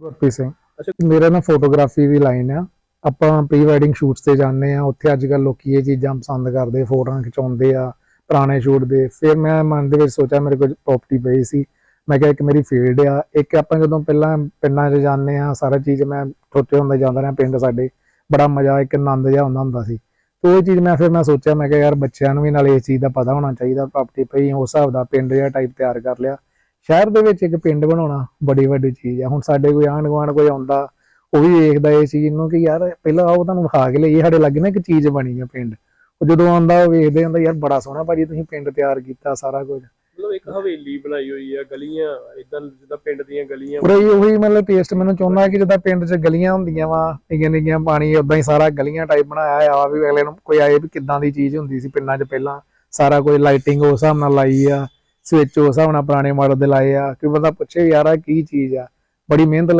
ਗੁਰਪ੍ਰੀਤ ਸਿੰਘ। ਅੱਛਾ। ਮੇਰਾ ਨਾ ਫੋਟੋਗ੍ਰਾਫੀ ਦੀ ਲਾਈਨ ਆ। ਆਪਾਂ ਪ੍ਰੀ ਵੈਡਿੰਗ ਸ਼ੂਟਸ ਤੇ ਜਾਂਦੇ ਆ। ਉੱਥੇ ਅੱਜ ਕੱਲ ਲੋਕੀ ਇਹ ਚੀਜ਼ਾਂ ਪਸੰਦ ਕਰਦੇ, ਫੋਟੋਆਂ ਖਿਚਾਉਂਦੇ ਆ, ਪੁਰਾਣੇ ਸ਼ੂਟ ਦੇ। ਫਿਰ ਮੈਂ ਮਨ ਦੇ ਵਿੱਚ ਸੋਚਿਆ, ਮੇਰੇ ਕੋਲ ਪ੍ਰਾਪਰਟੀ ਪਈ ਸੀ। ਮੈਂ ਕਿਹਾ ਇੱਕ ਮੇਰੀ ਫੀਲਡ ਆ। ਇੱਕ ਆਪਾਂ ਜਦੋਂ ਪਹਿਲਾਂ ਪਿੰਡਾਂ 'ਚ ਜਾਂਦੇ ਆ, ਸਾਰਾ ਚੀਜ਼ ਮੈਂ ਛੋਟੇ ਹੁੰਦੇ ਜਾਂਦਾ ਰਿਹਾ ਪਿੰਡ ਸਾਡੇ। ਬੜਾ ਮਜ਼ਾ, ਇੱਕ ਆਨੰਦ ਜਿਹਾ ਹੁੰਦਾ ਹੁੰਦਾ ਸੀ। ਤੇ ਉਹ ਚੀਜ਼ ਮੈਂ ਫਿਰ ਮੈਂ ਸੋਚਿਆ, ਮੈਂ ਕਿਹਾ ਯਾਰ ਬੱਚਿਆਂ ਨੂੰ ਵੀ ਨਾਲ ਇਸ ਚੀਜ਼ ਦਾ ਪਤਾ ਹੋਣਾ ਚਾਹੀਦਾ। ਪ੍ਰਾਪਰਟੀ ਪਈ, ਉਸ ਹਿਸਾਬ ਦਾ ਪਿੰਡ ਜਿਹਾ ਟਾਈਪ ਤਿਆਰ ਕਰ ਲਿਆ। ਸ਼ਹਿਰ ਦੇ ਵਿੱਚ ਇੱਕ ਪਿੰਡ ਬਣਾਉਣਾ ਬੜੀ ਵੱਡੀ ਚੀਜ਼ ਆ। ਹੁਣ ਸਾਡੇ ਕੋਈ ਆਂਢ ਗੁਆਂਢ ਕੋਈ ਆਉਂਦਾ ਉਹ ਵੀ ਵੇਖਦਾ ਇਹ ਚੀਜ਼ ਨੂੰ ਕਿ ਯਾਰ ਪਹਿਲਾਂ ਆਓ ਤੁਹਾਨੂੰ ਵਿਖਾ ਕੇ ਲਈਏ ਸਾਡੇ ਲੱਗੇ ਨਾ ਇੱਕ ਚੀਜ਼ ਬਣੀ ਆ ਪਿੰਡ। ਉਹ ਜਦੋਂ ਆਉਂਦਾ ਉਹ ਵੇਖਦੇ ਹੁੰਦਾ ਯਾਰ ਬੜਾ ਸੋਹਣਾ ਭਾਜੀ ਤੁਸੀਂ ਪਿੰਡ ਤਿਆਰ ਕੀਤਾ ਸਾਰਾ ਕੁਝ। ਮਤਲਬ ਇੱਕ ਹਵੇਲੀ ਬਣਾਈ ਹੋਈ ਆ ਗਲੀਆਂ ਇਦਾਂ ਜਿੱਦਾਂ ਪਿੰਡ ਦੀਆਂ ਗਲੀਆਂ। ਪੂਰਾ ਹੀ ਉਹੀ ਮਤਲਬ ਟੇਸਟ ਮੈਨੂੰ ਚਾਹੁੰਦਾ ਕਿ ਜਿੱਦਾਂ ਪਿੰਡ 'ਚ ਗਲੀਆਂ ਹੁੰਦੀਆਂ ਵਾ ਨਿੱਕੀਆਂ ਨਿੱਕੀਆਂ ਪਾਣੀ ਉਦਾਂ ਹੀ ਸਾਰਾ ਗਲੀਆਂ ਟਾਈਪ ਬਣਾਇਆ ਆ ਵੀ ਅਗਲੇ ਨੂੰ ਕੋਈ ਆਏ ਵੀ ਕਿੱਦਾਂ ਦੀ ਚੀਜ਼ ਹੁੰਦੀ ਸੀ ਪਿੰਡਾਂ 'ਚ ਪਹਿਲਾਂ। ਸਾਰਾ ਕੁਝ ਲਾਈਟਿੰਗ ਉਸ ਹਿਸਾਬ ਨਾਲ ਲਾਈ ਆ। ਸਵਿਚ ਉਸ ਹਿਸਾਬ ਨਾਲ ਪੁਰਾਣੇ ਮਾਡਲ ਦੇ ਲਾਏ ਆ ਕਿ ਬੰਦਾ ਪੁੱਛੇ ਯਾਰ ਆ ਕੀ ਚੀਜ਼ ਆ। ਬੜੀ ਮਿਹਨਤ ਲੱਗੀ